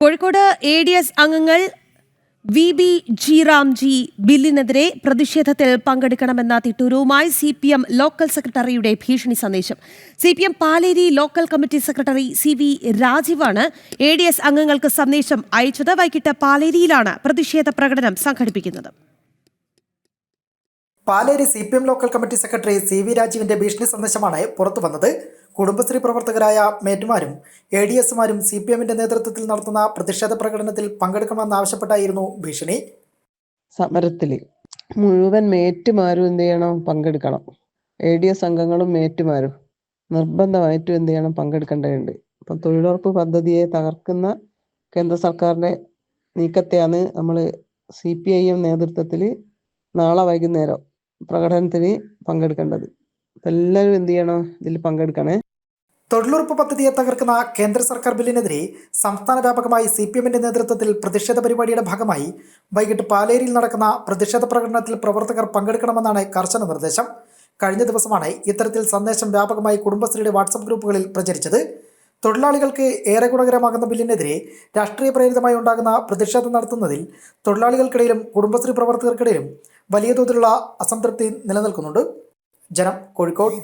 Kozhikode A D S അംഗങ്ങൾ V B G Ramji ബില്ലിനെതിരെ പ്രതിഷേധത്തിൽ പങ്കെടുക്കണമെന്ന തിട്ടൂരുമായി സി പി എം ലോക്കൽ സെക്രട്ടറിയുടെ ഭീഷണി സന്ദേശം. C P M Paleri local committee secretary C V രാജീവാണ് A D S അംഗങ്ങൾക്ക് സന്ദേശം അയച്ചത്. വൈകിട്ട് പാലേരിയിലാണ് പ്രതിഷേധ പ്രകടനം സംഘടിപ്പിക്കുന്നത്. Paleri C P M local committee secretary C V രാജീവിന്റെ ഭീഷണി സന്ദേശമാണ് പുറത്തു വന്നത്. കുടുംബശ്രീ പ്രവർത്തകരായ മേറ്റുമാരും എ ഡി എസുമാരും സി പി എമ്മിന്റെ നേതൃത്വത്തിൽ നടത്തുന്ന പ്രതിഷേധ പ്രകടനത്തിൽ പങ്കെടുക്കണമെന്നാവശ്യപ്പെട്ടായിരുന്നു ഭീഷണി. സമരത്തിൽ മുഴുവൻ മേറ്റുമാരും എന്ത് ചെയ്യണം? പങ്കെടുക്കണം. എ ഡി എസ് അംഗങ്ങളും മേറ്റുമാരും നിർബന്ധമായിട്ടും എന്ത് ചെയ്യണം? പങ്കെടുക്കേണ്ടതുണ്ട്. ഇപ്പം തൊഴിലുറപ്പ് പദ്ധതിയെ തകർക്കുന്ന കേന്ദ്ര സർക്കാരിന്റെ നീക്കത്തെയാണ് നമ്മൾ സി പി ഐ എം നേതൃത്വത്തിൽ നാളെ വൈകുന്നേരം പ്രകടനത്തിന് പങ്കെടുക്കേണ്ടത്. അപ്പം എല്ലാവരും എന്ത് ചെയ്യണം? ഇതിൽ പങ്കെടുക്കണേ. തൊഴിലുറപ്പ് പദ്ധതിയെ തകർക്കുന്ന കേന്ദ്ര സർക്കാർ ബില്ലിനെതിരെ സംസ്ഥാന വ്യാപകമായി സി പി എമ്മിന്റെ നേതൃത്വത്തിൽ പ്രതിഷേധ പരിപാടിയുടെ ഭാഗമായി വൈകിട്ട് പാലേരിയിൽ നടക്കുന്ന പ്രതിഷേധ പ്രകടനത്തിൽ പ്രവർത്തകർ പങ്കെടുക്കണമെന്നാണ് കർശന നിർദ്ദേശം. കഴിഞ്ഞ ദിവസമാണ് ഇത്തരത്തിൽ സന്ദേശം വ്യാപകമായി കുടുംബശ്രീയുടെ വാട്സപ്പ് ഗ്രൂപ്പുകളിൽ പ്രചരിച്ചത്. തൊഴിലാളികൾക്ക് ഏറെ ഗുണകരമാകുന്ന ബില്ലിനെതിരെ രാഷ്ട്രീയ പ്രേരിതമായി ഉണ്ടാകുന്ന പ്രതിഷേധം നടത്തുന്നതിൽ തൊഴിലാളികൾക്കിടയിലും കുടുംബശ്രീ പ്രവർത്തകർക്കിടയിലും വലിയ തോതിലുള്ള അസംതൃപ്തി നിലനിൽക്കുന്നുണ്ട്. ജനം കോഴിക്കോട്.